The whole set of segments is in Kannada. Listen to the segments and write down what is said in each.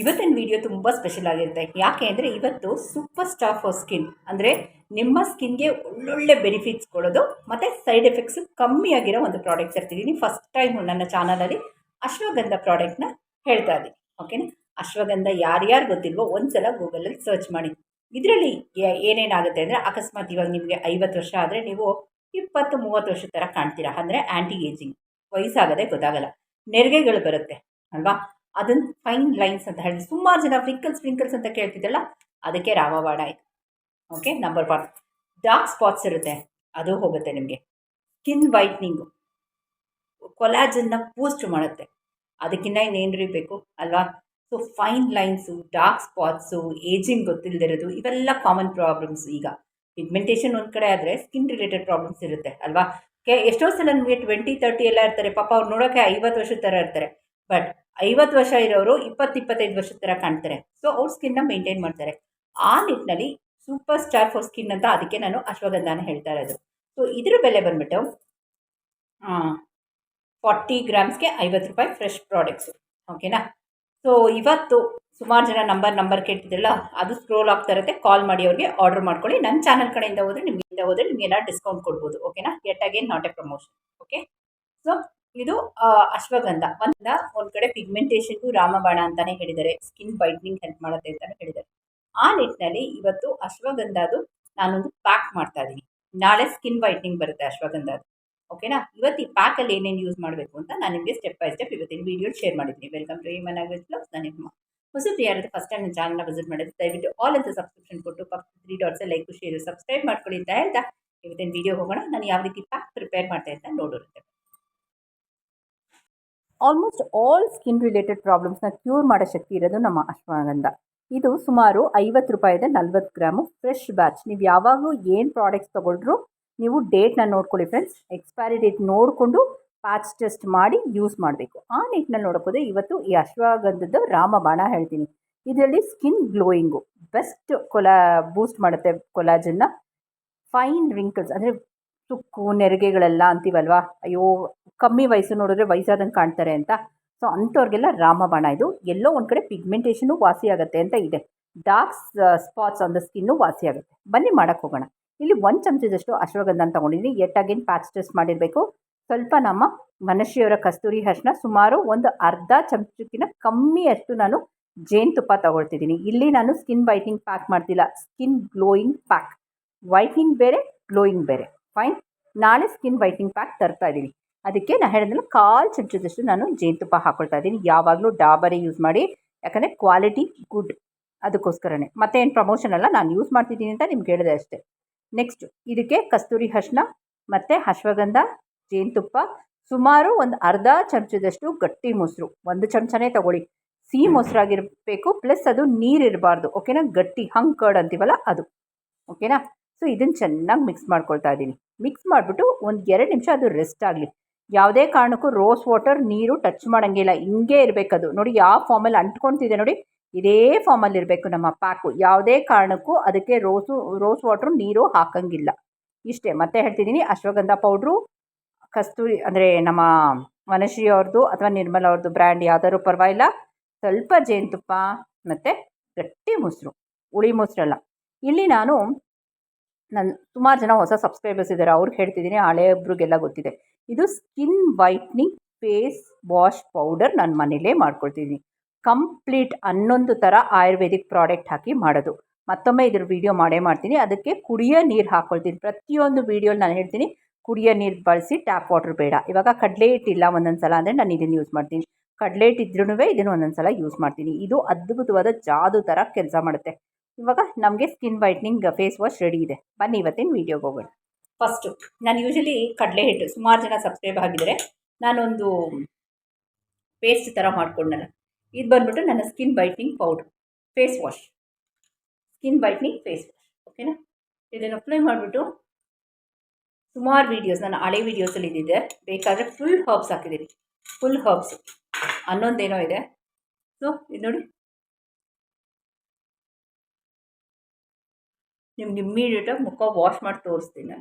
ಇವತ್ತಿನ ವಿಡಿಯೋ ತುಂಬ ಸ್ಪೆಷಲ್ ಆಗಿರುತ್ತೆ. ಯಾಕೆ ಅಂದರೆ ಇವತ್ತು ಸೂಪರ್ ಸ್ಟಾರ್ ಫಾರ್ ಸ್ಕಿನ್ ಅಂದರೆ ನಿಮ್ಮ ಸ್ಕಿನ್ಗೆ ಒಳ್ಳೊಳ್ಳೆ ಬೆನಿಫಿಟ್ಸ್ ಕೊಡೋದು, ಮತ್ತು ಸೈಡ್ ಎಫೆಕ್ಟ್ಸ್ ಕಮ್ಮಿ ಆಗಿರೋ ಒಂದು ಪ್ರಾಡಕ್ಟ್ ತರ್ತಿದ್ದೀನಿ ಫಸ್ಟ್ ಟೈಮ್ ನನ್ನ ಚಾನಲಲ್ಲಿ ಅಶ್ವಗಂಧ ಪ್ರಾಡಕ್ಟ್ನ ಹೇಳ್ತಾ ಇದ್ದೀನಿ. ಓಕೆನಾ ಅಶ್ವಗಂಧ ಯಾರ್ಯಾರು ಗೊತ್ತಿಲ್ವೋ ಒಂದ್ಸಲ ಗೂಗಲಲ್ಲಿ ಸರ್ಚ್ ಮಾಡಿ. ಇದರಲ್ಲಿ ಏನೇನಾಗುತ್ತೆ ಅಂದರೆ ಅಕಸ್ಮಾತ್ ಇವಾಗ ನಿಮಗೆ ಐವತ್ತು ವರ್ಷ ಆದರೆ ನೀವು ಇಪ್ಪತ್ತು, ಮೂವತ್ತು ವರ್ಷದ ಥರ ಕಾಣ್ತೀರಾ. ಅಂದರೆ ಆ್ಯಂಟಿ ಏಜಿಂಗ್ ವಯಸ್ಸಾಗದೆ ಗೊತ್ತಾಗಲ್ಲ. ನೆರಿಗೆಗಳು ಬರುತ್ತೆ. ಅಲ್ವಾ? ಅದನ್ನು ಫೈನ್ ಲೈನ್ಸ್ ಅಂತ ಹೇಳಿ ಸುಮಾರು ಜನ ಫ್ರಿಂಕಲ್ಸ್ ಫ್ರಿಂಕಲ್ಸ್ ಅಂತ ಕೇಳ್ತಿದ್ದಲ್ಲ, ಅದಕ್ಕೆ ರಾಮವಾಡ ಆಯಿತು. Okay number one dark spots ಇರುತ್ತೆ, ಅದು ಹೋಗುತ್ತೆ ನಿಮಗೆ. ಸ್ಕಿನ್ ವೈಟ್ನಿಂಗು ಕೊಲಾಜನ್ನ ಬೂಸ್ಟ್ ಮಾಡುತ್ತೆ. ಅದಕ್ಕಿನ್ನ ಇನ್ನೇನ್ರಿ ಬೇಕು ಅಲ್ವಾ? So fine lines dark spots ageing ಗೊತ್ತಿಲ್ಲದಿರೋದು ಇವೆಲ್ಲ ಕಾಮನ್ ಪ್ರಾಬ್ಲಮ್ಸ್ ಈಗ. ಪಿಗ್ಮೆಂಟೇಷನ್ ಒಂದು ಕಡೆ ಆದರೆ ಸ್ಕಿನ್ ರಿಲೇಟೆಡ್ ಪ್ರಾಬ್ಲಮ್ಸ್ ಇರುತ್ತೆ, ಅಲ್ವಾ? ಕೆ ಎಷ್ಟೋ ಸಲ ನಮಗೆ ಟ್ವೆಂಟಿ ತರ್ಟಿ ಎಲ್ಲ ಇರ್ತಾರೆ. ಪಾಪ ಅವ್ರು ನೋಡೋಕ್ಕೆ ಐವತ್ತು ವರ್ಷದ ಥರ ಇರ್ತಾರೆ. ಬಟ್ ಐವತ್ತು ವರ್ಷ ಇರೋರು ಇಪ್ಪತ್ತು ಇಪ್ಪತ್ತೈದು ವರ್ಷದ ಥರ ಕಾಣ್ತಾರೆ. ಸೊ ಅವ್ರ ಸ್ಕಿನ್ನ ಮೇಂಟೈನ್ ಮಾಡ್ತಾರೆ. ಆ ನಿಟ್ಟಿನಲ್ಲಿ ಸೂಪರ್ ಸ್ಟಾರ್ ಫಾರ್ ಸ್ಕಿನ್ ಅಂತ ಅದಕ್ಕೆ ನಾನು ಅಶ್ವಗಂಧಾನ ಹೇಳ್ತಾ ಇರೋದು. ಸೊ ಇದ್ರ ಬೆಲೆ ಬಂದ್ಬಿಟ್ಟು ಫಾರ್ಟಿ ಗ್ರಾಮ್ಸ್ಗೆ ಐವತ್ತು ರೂಪಾಯಿ ಫ್ರೆಶ್ ಪ್ರಾಡಕ್ಟ್ಸು ಓಕೆನಾ ಸೊ ಇವತ್ತು ಸುಮಾರು ಜನ ನಂಬರ್ ನಂಬರ್ ಕೇಳ್ತಿದ್ರಲ್ಲ, ಅದು ಸ್ಕ್ರೋಲ್ ಆಗ್ತಾ ಇರುತ್ತೆ ಕಾಲ್ ಮಾಡಿ ಅವ್ರಿಗೆ ಆರ್ಡರ್ ಮಾಡ್ಕೊಳ್ಳಿ. ನನ್ನ ಚಾನಲ್ ಕಡೆಯಿಂದ ಹೋದರೆ ನಿಮಗಿಂದ ಹೋದರೆ ನಿಮ್ಗೆ ಏನಾದ್ರು ಡಿಸ್ಕೌಂಟ್ ಕೊಡ್ಬೋದು ಓಕೆನಾ yet again not a promotion okay so ಇದು ಅಶ್ವಗಂಧ. ಒಂದ, ಒಂದು ಕಡೆ ಪಿಗ್ಮೆಂಟೇಷನ್ಗೂ ರಾಮಬಾಣ ಅಂತಾನೆ ಹೇಳಿದ್ದಾರೆ. ಸ್ಕಿನ್ ವೈಟ್ನಿಂಗ್ ಹೆಲ್ಪ್ ಮಾಡುತ್ತೆ ಅಂತಾನೆ ಹೇಳಿದ್ದಾರೆ. ಆ ನಿಟ್ಟಿನಲ್ಲಿ ಇವತ್ತು ಅಶ್ವಗಂಧದು ನಾನೊಂದು ಪ್ಯಾಕ್ ಮಾಡ್ತಾ ಇದ್ದೀನಿ ನಾಳೆ ಸ್ಕಿನ್ ವೈಟ್ನಿಂಗ್ ಬರುತ್ತೆ ಅಶ್ವಗಂಧದು. ಓಕೆನಾ ಇವತ್ತು ಈ ಪ್ಯಾಕಲ್ಲಿ ಏನೇನು ಯೂಸ್ ಮಾಡಬೇಕು ಅಂತ ನಾನು ನಿಮಗೆ ಸ್ಟೆಪ್ ಬೈ ಸ್ಟೆಪ್ ಇವತ್ತಿನ ವಿಡಿಯೋ ಶೇರ್ ಮಾಡಿದ್ದೀನಿ. Welcome to man language blogs ನಾನು ನಿಮ್ಮ ಹೊಸಬ್ರು ಫಸ್ಟ್ ಟೈಮ್ ನನ್ನ ಚಾನಲ್ನ ವಿಸಿಟ್ ಮಾಡಿದ್ರೆ ದಯವಿಟ್ಟು ಆಲ್ ಅಂತ ಸಬ್ಸ್ಕ್ರಿಪ್ಷನ್ ಕೊಟ್ಟು ಪಕ್ಕ three dots like share subscribe ಮಾಡ್ಕೊಳ್ಳಿ ಅಂತ ಹೇಳ್ತಾ, ಇವತ್ತಿನ ವಿಡಿಯೋ ಹೋಗೋಣ. ನಾನು ಯಾವ ರೀತಿ ಪ್ಯಾಕ್ ಪ್ರಿಪೇರ್ ಮಾಡ್ತಾ ಇದ್ದ ನೋಡೋರುತ್ತೆ ಆಲ್ಮೋಸ್ಟ್ ಆಲ್ ಸ್ಕಿನ್ ರಿಲೇಟೆಡ್ ಪ್ರಾಬ್ಲಮ್ಸ್ನ ಕ್ಯೂರ್ ಮಾಡೋ ಶಕ್ತಿ ಇರೋದು ನಮ್ಮ ಅಶ್ವಗಂಧ. ಇದು ಸುಮಾರು ಐವತ್ತು ರೂಪಾಯಿದೆ, ನಲ್ವತ್ತು ಗ್ರಾಮು. ಫ್ರೆಶ್ ಬ್ಯಾಚ್ ನೀವು ಯಾವಾಗಲೂ ಏನು ಪ್ರಾಡಕ್ಟ್ಸ್ ತೊಗೊಂಡ್ರು ನೀವು ಡೇಟ್ನ ನೋಡ್ಕೊಳ್ಳಿ ಫ್ರೆಂಡ್ಸ್ ಎಕ್ಸ್ಪೈರಿ ಡೇಟ್ ನೋಡಿಕೊಂಡು ಪ್ಯಾಚ್ ಟೆಸ್ಟ್ ಮಾಡಿ ಯೂಸ್ ಮಾಡಬೇಕು. ಆ ನಿಟ್ಟಿನಲ್ಲಿ ನೋಡಬಹುದು ಇವತ್ತು ಈ ಅಶ್ವಗಂಧದ ರಾಮಬಾಣ ಹೇಳ್ತೀನಿ. ಇದರಲ್ಲಿ ಸ್ಕಿನ್ ಗ್ಲೋಯಿಂಗು ಬೆಸ್ಟ್ ಕೊಲಾ ಬೂಸ್ಟ್ ಮಾಡುತ್ತೆ ಕೊಲಾಜನ್ನ ಫೈನ್ ರಿಂಕಲ್ಸ್ ಅಂದರೆ ಸುಕ್ಕು ನೆರಿಗೆಗಳೆಲ್ಲ ಅಂತೀವಲ್ವಾ? ಅಯ್ಯೋ, ಕಮ್ಮಿ ವಯಸ್ಸು ನೋಡಿದ್ರೆ ವಯಸ್ಸಾದಂಗೆ ಕಾಣ್ತಾರೆ ಅಂತ. ಸೊ ಅಂಥವ್ರಿಗೆಲ್ಲ ರಾಮಬಾಣ ಇದು. ಎಲ್ಲೋ ಒಂದು ಕಡೆ ಪಿಗ್ಮೆಂಟೇಷನು ವಾಸಿ ಆಗುತ್ತೆ ಅಂತ ಇದೆ. Dark spots on the skin ವಾಸಿ ಆಗುತ್ತೆ ಬನ್ನಿ ಮಾಡೋಕ್ಕೆ ಹೋಗೋಣ. ಇಲ್ಲಿ ಒಂದು ಚಮಚದಷ್ಟು ಅಶ್ವಗಂಧನ ತೊಗೊಂಡಿದ್ದೀನಿ. ಎಟ್ ಅಗೇನ್ ಪ್ಯಾಚ್ ಟೆಸ್ಟ್ ಮಾಡಿರಬೇಕು. ಸ್ವಲ್ಪ ನಮ್ಮ ಮನುಷ್ಯರ ಕಸ್ತೂರಿ ಹರ್ಷನ ಸುಮಾರು ಒಂದು ಅರ್ಧ ಚಮಚಕ್ಕಿಂತ ಕಮ್ಮಿಯಷ್ಟು ನಾನು ಜೇನುತುಪ್ಪ ತಗೊಳ್ತಿದ್ದೀನಿ. ಇಲ್ಲಿ ನಾನು ಸ್ಕಿನ್ ವೈಟ್ನಿಂಗ್ ಪ್ಯಾಕ್ ಮಾಡ್ತಿಲ್ಲ. ಸ್ಕಿನ್ ಗ್ಲೋಯಿಂಗ್ ಪ್ಯಾಕ್ ವೈಟ್ನಿಂಗ್ ಬೇರೆ ಗ್ಲೋಯಿಂಗ್ ಬೇರೆ. ಫೈನ್ ನಾಳೆ ಸ್ಕಿನ್ ವೈಟ್ನಿಂಗ್ ಪ್ಯಾಕ್ ತರ್ತಾ ಇದ್ದೀನಿ ಅದಕ್ಕೆ ನಾನು ಹೇಳಿದ್ಮೇಲೆ ಕಾಲು ಚಮಚದಷ್ಟು ನಾನು ಜೇನುತುಪ್ಪ ಹಾಕ್ಕೊಳ್ತಾ ಇದ್ದೀನಿ ಯಾವಾಗಲೂ ಡಾಬರೇ ಯೂಸ್ ಮಾಡಿ, ಯಾಕಂದರೆ ಕ್ವಾಲಿಟಿ ಗುಡ್ ಅದಕ್ಕೋಸ್ಕರನೇ. ಮತ್ತೇನು ಪ್ರಮೋಷನ್ ಅಲ್ಲ, ನಾನು ಯೂಸ್ ಮಾಡ್ತಿದ್ದೀನಿ ಅಂತ ನಿಮ್ಗೆ ಹೇಳಿದೆ ಅಷ್ಟೇ. ನೆಕ್ಸ್ಟ್ ಇದಕ್ಕೆ ಕಸ್ತೂರಿ ಅರ್ಶಿನ ಮತ್ತು ಅಶ್ವಗಂಧ ಜೇನುತುಪ್ಪ, ಸುಮಾರು ಒಂದು ಅರ್ಧ ಚಮಚದಷ್ಟು ಗಟ್ಟಿ ಮೊಸರು. ಒಂದು ಚಮಚನೇ ತಗೊಳ್ಳಿ. ಸಿಹಿ ಮೊಸರಾಗಿರಬೇಕು ಪ್ಲಸ್ ಅದು ನೀರಿರಬಾರ್ದು ಓಕೆನಾ ಗಟ್ಟಿ, ಹಂಗೆ ಕರ್ಡ್ ಅಂತೀವಲ್ಲ ಅದು. ಓಕೆನಾ ಸೊ ಇದನ್ನು ಚೆನ್ನಾಗಿ ಮಿಕ್ಸ್ ಮಾಡ್ಕೊಳ್ತಾ ಇದ್ದೀನಿ. ಮಿಕ್ಸ್ ಮಾಡಿಬಿಟ್ಟು ಒಂದು ಎರಡು ನಿಮಿಷ ಅದು ರೆಸ್ಟ್ ಆಗಲಿ. ಯಾವುದೇ ಕಾರಣಕ್ಕೂ ರೋಸ್ ವಾಟರ್ ನೀರು ಟಚ್ ಮಾಡೋಂಗಿಲ್ಲ ಹಿಂಗೆ ಇರಬೇಕದು ನೋಡಿ, ಯಾವ ಫಾರ್ಮಲ್ಲಿ ಅಂಟ್ಕೊಳ್ತಿದೆ ನೋಡಿ, ಇದೇ ಫಾರ್ಮಲ್ಲಿ ಇರಬೇಕು ನಮ್ಮ ಪ್ಯಾಕು ಯಾವುದೇ ಕಾರಣಕ್ಕೂ ಅದಕ್ಕೆ ರೋಸು ರೋಸ್ ವಾಟ್ರು ನೀರು ಹಾಕಂಗಿಲ್ಲ. ಇಷ್ಟೇ. ಮತ್ತೆ ಹೇಳ್ತಿದ್ದೀನಿ, ಅಶ್ವಗಂಧ ಪೌಡ್ರು ಕಸ್ತೂರಿ ಅಂದರೆ ನಮ್ಮ ಮನಶ್ರೀ ಅವ್ರದ್ದು ಅಥವಾ ನಿರ್ಮಲ ಅವ್ರದ್ದು ಬ್ರ್ಯಾಂಡ್ ಯಾವ್ದಾದ್ರು ಪರವಾಗಿಲ್ಲ. ಸ್ವಲ್ಪ ಜೇನುತುಪ್ಪ ಮತ್ತು ಗಟ್ಟಿ ಮೊಸರು, ಹುಳಿ ಮೊಸರಲ್ಲ. ಇಲ್ಲಿ ನಾನು ನನ್ನ ಸುಮಾರು ಜನ ಹೊಸ ಸಬ್ಸ್ಕ್ರೈಬರ್ಸ್ ಇದ್ದಾರೆ ಅವ್ರಿಗೆ ಹೇಳ್ತಿದ್ದೀನಿ ಹಳೆಯೊಬ್ರಿಗೆಲ್ಲ ಗೊತ್ತಿದೆ. ಇದು skin whitening face wash powder ನಾನು ಮನೇಲೇ ಮಾಡ್ಕೊಳ್ತಿದ್ದೀನಿ ಕಂಪ್ಲೀಟ್ ಹನ್ನೊಂದು ಥರ ಆಯುರ್ವೇದಿಕ್ ಪ್ರಾಡಕ್ಟ್ ಹಾಕಿ ಮಾಡೋದು. ಮತ್ತೊಮ್ಮೆ ಇದ್ರ ವೀಡಿಯೋ ಮಾಡೇ ಮಾಡ್ತೀನಿ. ಅದಕ್ಕೆ ಕುಡಿಯೋ ನೀರು ಹಾಕ್ಕೊಳ್ತೀನಿ ಪ್ರತಿಯೊಂದು ವೀಡಿಯೋಲಿ ನಾನು ಹೇಳ್ತೀನಿ, ಕುಡಿಯೋ ನೀರು ಬಳಸಿ ಟ್ಯಾಪ್ ವಾಟರ್ ಬೇಡ. ಇವಾಗ ಕಡಲೆ ಹಿಟ್ಟಿಲ್ಲ ಒಂದೊಂದು ಸಲ ಅಂದರೆ ನಾನು ಇದನ್ನು ಯೂಸ್ ಮಾಡ್ತೀನಿ. ಕಡಲೆ ಹಿಟ್ಟಿದ್ರೂ ಇದನ್ನು ಒಂದೊಂದು ಸಲ ಯೂಸ್ ಮಾಡ್ತೀನಿ. ಇದು ಅದ್ಭುತವಾದ ಜಾದು ಥರ ಕೆಲಸ ಮಾಡುತ್ತೆ. ಇವಾಗ ನಮಗೆ skin whitening face wash ready ಇದೆ. ಬನ್ನಿ ಇವತ್ತಿನ ವೀಡಿಯೋಗೆ ಹೋಗೋಣ. ಫಸ್ಟು ನಾನು ಯೂಶಲಿ ಕಡಲೆ ಹಿಟ್ಟು, ಸುಮಾರು ಜನ ಸಬ್ಸ್ಕ್ರೈಬ್ ಆಗಿದ್ದಾರೆ ನಾನೊಂದು ಪೇಸ್ಟ್ ಥರ ಮಾಡ್ಕೊಂಡಲ್ಲ. ಇದು ಬಂದ್ಬಿಟ್ಟು ನನ್ನ skin whitening powder face wash skin whitening face wash ಓಕೆನಾ ಇದನ್ನು ಅಪ್ಲೈ ಮಾಡಿಬಿಟ್ಟು ಸುಮಾರು ವೀಡಿಯೋಸ್ ನಾನು ಹಳೆ ವೀಡಿಯೋಸಲ್ಲಿ ಇದ್ದಿದೆ ಬೇಕಾದರೆ ಫುಲ್ ಹರ್ಬ್ಸ್ ಹಾಕಿದ್ದೀನಿ. ಫುಲ್ ಹರ್ಬ್ಸ್ ಅನ್ನೊಂದೇನೋ ಇದೆ. ಸೊ ಇದು ನೋಡಿ. ನಿಮ್ಗೆ ಇಮ್ಮಿಡಿಯೇಟಾಗಿ ಮುಖ ವಾಶ್ ಮಾಡಿ ತೋರಿಸ್ತೀನಿ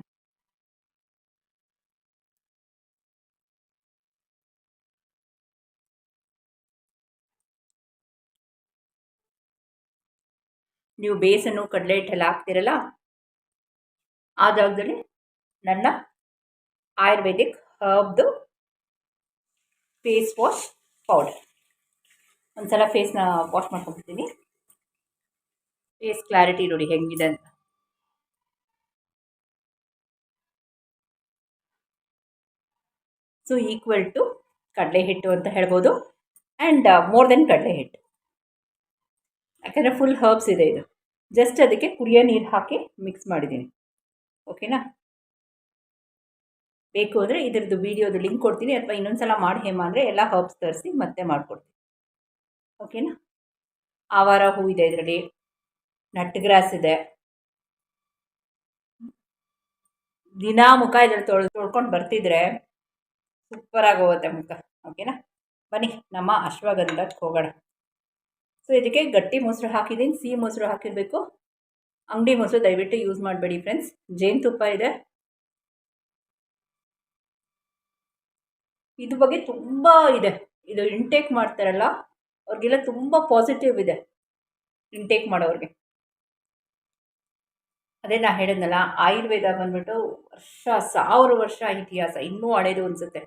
ನೀವು ಬೇಸನ್ನು ಕಡಲೆ ಹಿಟ್ಟೆಲ್ಲ ಹಾಕ್ತಿರಲ್ಲ? ಆ ಜಾಗದಲ್ಲಿ ನನ್ನ ಆಯುರ್ವೇದಿಕ್ ಹರ್ಬ್ದು ಫೇಸ್ ವಾಶ್ ಪೌಡರ್ ಒಂದ್ಸಲ ಫೇಸ್ನ ವಾಶ್ ಮಾಡ್ಕೊಂಡ್ಬಿಡ್ತೀನಿ. ಫೇಸ್ ಕ್ಲಾರಿಟಿ ನೋಡಿ ಹೆಂಗಿದೆ ಅಂತ. ಸೊ ಈಕ್ವಲ್ ಟು ಕಡಲೆ ಹಿಟ್ಟು ಅಂತ ಹೇಳ್ಬೋದು. ಆ್ಯಂಡ್ ಮೋರ್ ದೆನ್ ಕಡಲೆ ಹಿಟ್ಟು. ಯಾಕಂದರೆ ಫುಲ್ ಹರ್ಬ್ಸ್ ಇದೆ ಇದು. ಜಸ್ಟ್ ಅದಕ್ಕೆ ಕುಡಿಯೋ ನೀರು ಹಾಕಿ ಮಿಕ್ಸ್ ಮಾಡಿದ್ದೀನಿ. ಓಕೆನಾ ಬೇಕು ಅಂದರೆ ಇದರದ್ದು ವೀಡಿಯೋದು ಲಿಂಕ್ ಕೊಡ್ತೀನಿ. ಅಥವಾ ಇನ್ನೊಂದು ಮಾಡಿ ಹೇಮ ಅಂದರೆ ಎಲ್ಲ ಹರ್ಬ್ಸ್ ತರಿಸಿ ಮತ್ತೆ ಮಾಡಿಕೊಡ್ತೀನಿ. ಓಕೆನಾ ಆವಾರ ಹೂ ಇದೆ ಇದರಲ್ಲಿ. ನಟ್ ಗ್ರಾಸ್ ಇದೆ. ದಿನಾ ಮುಖ ಇದ್ರಲ್ಲಿ ತೊಳ್ ತೊಳ್ಕೊಂಡು ಬರ್ತಿದ್ರೆ ಸೂಪರಾಗಿ ಹೋಗುತ್ತೆ ಮುಖ. ಓಕೆನಾ ಬನ್ನಿ, ನಮ್ಮ ಅಶ್ವಗಂಧಕ್ಕೆ ಹೋಗೋಣ ಸೊ ಇದಕ್ಕೆ ಗಟ್ಟಿ ಮೊಸರು ಹಾಕಿದ್ದೀನಿ. ಸಿಹಿ ಮೊಸರು ಹಾಕಿರಬೇಕು. ಅಂಗಡಿ ಮೊಸರು ದಯವಿಟ್ಟು ಯೂಸ್ ಮಾಡಬೇಡಿ ಫ್ರೆಂಡ್ಸ್ ಜೇನುತುಪ್ಪ ಇದೆ. ಇದು ಬಗ್ಗೆ ತುಂಬ ಇದೆ. ಇದು ಇಂಟೇಕ್ ಮಾಡ್ತಾರಲ್ಲ, ಅವ್ರಿಗೆಲ್ಲ ತುಂಬ ಪಾಸಿಟಿವ್ ಇದೆ. ಇಂಟೇಕ್ ಮಾಡೋರಿಗೆ. ಅದೇ ನಾ ಹೇಳಿದ್ನಲ್ಲ, ಆಯುರ್ವೇದ ಬಂದ್ಬಿಟ್ಟು ವರ್ಷ, ಸಾವಿರ ವರ್ಷ ಇತಿಹಾಸ, ಇನ್ನೂ ಹಳೇದು ಅನಿಸುತ್ತೆ.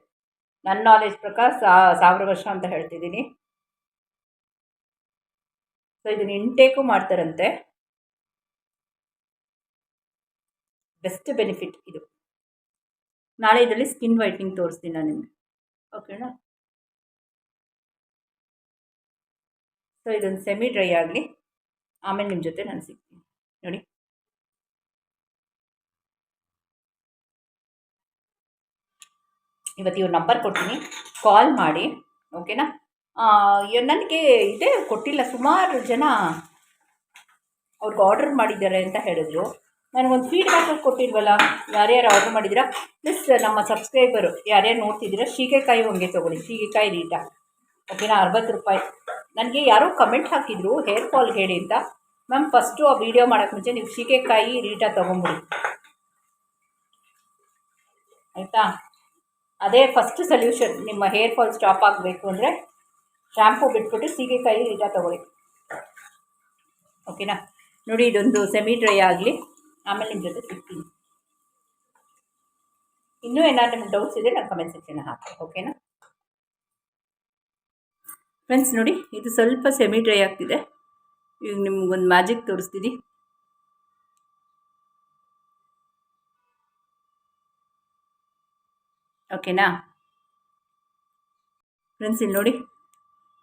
ನನ್ನ ನಾಲೆಜ್ ಪ್ರಕಾರ ಸಾವಿರ ವರ್ಷ ಅಂತ ಹೇಳ್ತಿದ್ದೀನಿ. ಸೊ ಇದನ್ನ ಇಂಟೇಕು ಮಾಡ್ತಾರಂತೆ. ಬೆಸ್ಟ್ ಬೆನಿಫಿಟ್ ಇದು. ನಾಳೆ ಇದರಲ್ಲಿ ಸ್ಕಿನ್ ವೈಟ್ನಿಂಗ್ ತೋರಿಸ್ತೀನಿ ನಾನು ನಿಮಗೆ. ಓಕೆನಾ ಸೊ ಇದೊಂದು ಸೆಮಿ ಡ್ರೈ ಆಗಲಿ. ಆಮೇಲೆ ನಿಮ್ಮ ಜೊತೆ ನಾನು ಸಿಗ್ತೀನಿ. ನೋಡಿ. ಇವತ್ತು ಇವ್ರ ನಂಬರ್ ಕೊಡ್ತೀನಿ. ಕಾಲ್ ಮಾಡಿ ಓಕೆನಾ ನನಗೆ ಇದೇ ಕೊಟ್ಟಿಲ್ಲ, ಸುಮಾರು ಜನ ಅವ್ರಿಗೆ ಆರ್ಡರ್ ಮಾಡಿದ್ದಾರೆ ಅಂತ ಹೇಳಿದ್ರು. ನನಗೊಂದು ಫೀಡ್ಬ್ಯಾಕಲ್ಲಿ ಕೊಟ್ಟಿಲ್ವಲ್ಲ, ಯಾರ್ಯಾರು ಆರ್ಡರ್ ಮಾಡಿದ್ದೀರಾ? ಪ್ಲಸ್ ನಮ್ಮ ಸಬ್ಸ್ಕ್ರೈಬರು ಯಾರ್ಯಾರು ನೋಡ್ತಿದ್ದೀರಾ, ಸೀಗೆಕಾಯಿ ಹೊಂಗೆ ತೊಗೊಳ್ಳಿ, ಸೀಗೆಕಾಯಿ ರೀಟ ಓಕೆನಾ ಅರವತ್ತು ರೂಪಾಯಿ. ನನಗೆ ಯಾರೋ ಕಮೆಂಟ್ ಹಾಕಿದ್ರು ಹೇರ್ ಫಾಲ್ ಹೇಳಿ ಅಂತ. ಮ್ಯಾಮ್ ಫಸ್ಟು ಆ ವಿಡಿಯೋ ಮಾಡೋಕ್ಕೆ ಮುಂಚೆ ನೀವು ಸೀಗೆಕಾಯಿ ರೀಟ ತೊಗೊಂಬಿಡಿ ಆಯಿತಾ? ಅದೇ ಫಸ್ಟ್ ಸೊಲ್ಯೂಷನ್ ನಿಮ್ಮ ಹೇರ್ ಫಾಲ್ ಸ್ಟಾಪ್ ಆಗಬೇಕು ಅಂದರೆ ಶ್ಯಾಂಪು ಬಿಟ್ಬಿಟ್ಟು ಸೀಗೆಕಾಯಿ ರೀಟ ತಗೊಳ್ಳಿ. ಓಕೆನಾ ನೋಡಿ, ಇದೊಂದು ಸೆಮಿ ಡ್ರೈ ಆಗಲಿ, ಆಮೇಲೆ ನಿಮ್ಮ ಜೊತೆ ಸಿಗ್ತೀನಿ. ಇನ್ನೂ ಏನಾದ್ರು ನಿಮ್ಗೆ ಡೌಟ್ಸ್ ಇದೆ ನಾನು ಕಮೆಂಟ್ ಸೆಕ್ಷನ್ ಹಾಕಿ ಓಕೆನಾ ಫ್ರೆಂಡ್ಸ್ ನೋಡಿ, ಇದು ಸ್ವಲ್ಪ ಸೆಮಿ ಡ್ರೈ ಆಗ್ತಿದೆ. ಈಗ ನಿಮ್ಗೊಂದು ಮ್ಯಾಜಿಕ್ ತೋರಿಸ್ತೀನಿ. ಓಕೆನಾ ಫ್ರೆಂಡ್ಸ್ ಇಲ್ಲಿ ನೋಡಿ.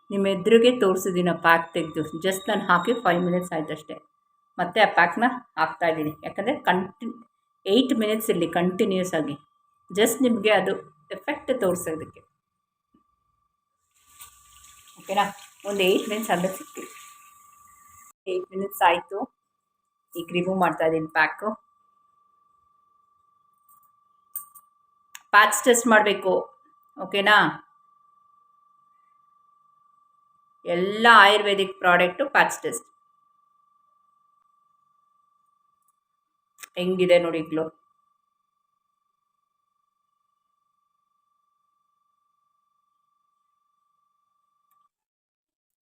ನಿಮ್ಮ ಎದುರಿಗೆ ತೋರಿಸಿದ್ದೀನಿ ಪ್ಯಾಕ್ ತೆಗೆದು ಜಸ್ಟ್ ನಾನು ಹಾಕಿ ಫೈವ್ ಮಿನಿಟ್ಸ್ ಆಯ್ತು ಅಷ್ಟೇ ಮತ್ತೆ ಆ ಪ್ಯಾಕ್ನ ಹಾಕ್ತಾಯಿದ್ದೀನಿ ಯಾಕಂದರೆ ಕಂಟಿ ಏಯ್ಟ್ ಮಿನಿಟ್ಸ್ ಇರಲಿ ಕಂಟಿನ್ಯೂಸ್ ಆಗಿ. ಜಸ್ಟ್ ನಿಮಗೆ ಅದು ಎಫೆಕ್ಟ್ ತೋರಿಸೋದಕ್ಕೆ. ಓಕೆನಾ ಒಂದು ಏಯ್ಟ್ ಮಿನಿಟ್ಸ್ ಅಂದರೆ ಸಿಕ್ತೀವಿ ಏಯ್ಟ್ ಮಿನಿಟ್ಸ್ ಆಯಿತು. ಈಗ ರಿಮೂವ್ ಮಾಡ್ತಾಯಿದ್ದೀನಿ ಪ್ಯಾಕು ಪ್ಯಾಚ್ ಟೆಸ್ಟ್ ಮಾಡಬೇಕು ಓಕೆನಾ ಎಲ್ಲ ಆಯುರ್ವೇದಿಕ್ ಪ್ರಾಡಕ್ಟು ಪ್ಯಾಚ್ ಟೆಸ್ಟ್ ಹೆಂಗಿದೆ ನೋಡಿ ಗ್ಲೋ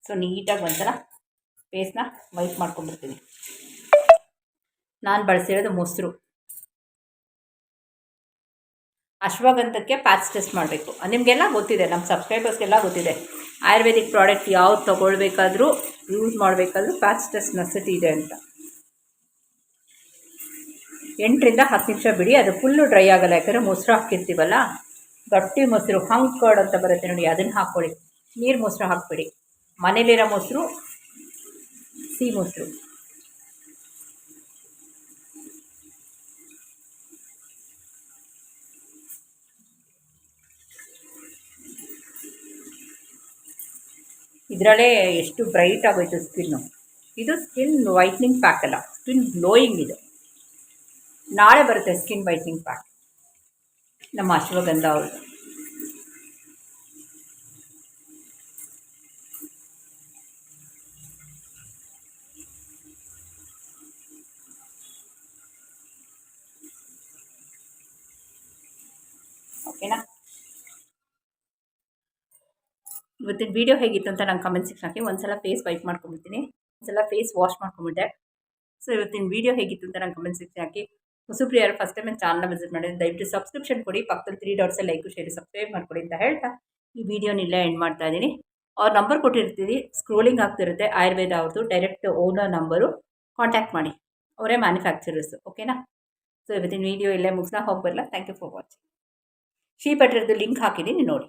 ಸೊ ನೀಟಾಗಿ ಒಂಥರ ಫೇಸ್ನ ವೈಪ್ ಮಾಡ್ಕೊಂಡ್ಬಿಡ್ತೀನಿ. ನಾನು ಬಳಸಿರೋದು ಮೊಸರು. ಅಶ್ವಗಂಧಕ್ಕೆ ಪ್ಯಾಚ್ ಟೆಸ್ಟ್ ಮಾಡಬೇಕು. ನಿಮಗೆಲ್ಲ ಗೊತ್ತಿದೆ, ನಮ್ಮ ಸಬ್ಸ್ಕ್ರೈಬರ್ಸ್ಗೆಲ್ಲ ಗೊತ್ತಿದೆ. ಆಯುರ್ವೇದಿಕ್ ಪ್ರಾಡಕ್ಟ್ ಯಾವ್ದು ತೊಗೊಳ್ಬೇಕಾದ್ರೂ, ಯೂಸ್ ಮಾಡಬೇಕಾದ್ರೂ ಪ್ಯಾಚ್ ಟೆಸ್ಟ್ ನೆಸಿಟಿ ಇದೆ ಅಂತ. ಎಂಟರಿಂದ ಹತ್ತು ನಿಮಿಷ ಬಿಡಿ, ಅದು ಫುಲ್ಲು ಡ್ರೈ ಆಗಲ್ಲ. ಯಾಕಂದರೆ ಮೊಸರು ಹಾಕಿರ್ತೀವಲ್ಲ, ಗಟ್ಟಿ ಮೊಸರು ಹಂಕರ್ಡ್ ಅಂತ ಬರುತ್ತೆ ನೋಡಿ, ಅದನ್ನು ಹಾಕ್ಕೊಳ್ಳಿ. ನೀರು ಮೊಸರು ಹಾಕ್ಬಿಡಿ. ಮನೇಲಿರೋ ಮೊಸರು ಸಿಹಿ ಮೊಸರು. ಇದರಲ್ಲೇ ಎಷ್ಟು ಬ್ರೈಟ್ ಆಗೋಯ್ತು ಸ್ಕಿನ್ನು ಇದು ಸ್ಕಿನ್ ವೈಟ್ನಿಂಗ್ ಪ್ಯಾಕ್ ಅಲ್ಲ ಸ್ಕಿನ್ ಗ್ಲೋಯಿಂಗ್ ಇದು. ನಾಳೆ ಬರುತ್ತೆ ಸ್ಕಿನ್ ವೈಟ್ನಿಂಗ್ ಪ್ಯಾಕ್ ನಮ್ಮ ಅಶ್ವಗಂಧ ಅವ್ರದ್ದು ಓಕೆನಾ ಇವತ್ತಿನ ವೀಡಿಯೋ ಹೇಗಿತ್ತು ಅಂತ ನಂಗೆ ಕಮೆಂಟ್ ಸೆಕ್ಷನ್ ಹಾಕಿ ಒಂದ್ಸಲ ಫೇಸ್ ವೈಪ್ ಮಾಡ್ಕೊಂಡ್ಬಿಡ್ತೀನಿ ಒಂದ್ಸಲ ಫೇಸ್ ವಾಶ್ ಮಾಡ್ಕೊಂಬಿಟ್ಟೆ. ಸೊ ಇವತ್ತಿನ ವೀಡಿಯೋ ಹೇಗಿತ್ತು ಅಂತ ನಂಗೆ ಕಮೆಂಟ್ ಸೆಕ್ಷನ್ ಹಾಕಿ. ಹೊಸಬ್ರು ಫಸ್ಟ್ ಟೈಮ್ ಚಾನಲ್ನ ವಿಸಿಟ್ ಮಾಡಿದ್ರೆ ದಯವಿಟ್ಟು ಸಬ್ಸ್ಕ್ರಿಪ್ಷನ್ ಕೊಡಿ. ಪಕ್ಕದಲ್ಲಿ three dots like share subscribe ಮಾಡ್ಕೊಡಿ ಅಂತ ಹೇಳ್ತಾ ಈ ವಿಡಿಯೋನ ಇಲ್ಲೇ ಎಂಡ್ ಮಾಡ್ತಾ ಇದ್ದೀನಿ. ಅವ್ರ ನಂಬರ್ ಕೊಟ್ಟಿರ್ತೀವಿ ಸ್ಕ್ರೋಲಿಂಗ್ ಆಗ್ತಿರುತ್ತೆ ಆಯುರ್ವೇದ ಅವ್ರದ್ದು ಡೈರೆಕ್ಟ್ ಓನರ್ ನಂಬರು ಕಾಂಟ್ಯಾಕ್ಟ್ ಮಾಡಿ. ಅವರೇ ಮ್ಯಾನುಫ್ಯಾಕ್ಚರರ್ಸ್ ಓಕೆನಾ ಸೊ ಇವತ್ತಿನ ವೀಡಿಯೋ ಇಲ್ಲೇ ಮುಗಿಸ್ತಾ ಹೋಗಿ ಥ್ಯಾಂಕ್ ಯು ಫಾರ್ ವಾಚಿಂಗ್ ಶೀ ಪಟ್ರದ್ದು ಲಿಂಕ್ ಹಾಕಿದ್ದೀನಿ ನೋಡಿ.